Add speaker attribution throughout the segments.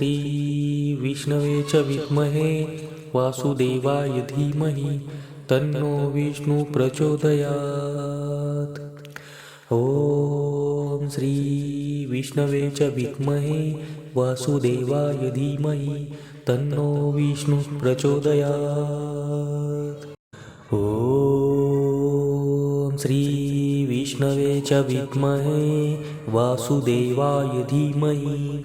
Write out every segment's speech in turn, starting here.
Speaker 1: श्रीविष्णवे च विद्महे वासुदेवाय धीमहि तन्नो विष्णुः प्रचोदयात्। ॐ श्रीविष्णवे च विद्महे वासुदेवाय धीमहि तन्नो विष्णुः प्रचोदयात्। श्रीविष्णवे च विद्महे वासुदेवाय धीमहि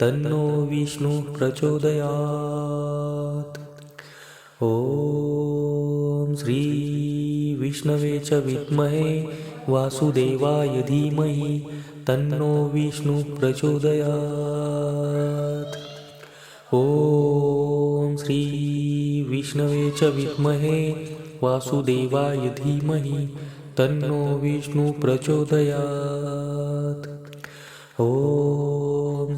Speaker 1: तन्नो विष्णुः प्रचोदयात्। ॐ श्रीविष्णवे च विद्महे वासुदेवाय धीमहि तन्नो विष्णुः प्रचोदयात्। ॐ श्रीविष्णवे च विद्महे वासुदेवाय धीमहि तन्नो विष्णुः प्रचोदयात्। ॐ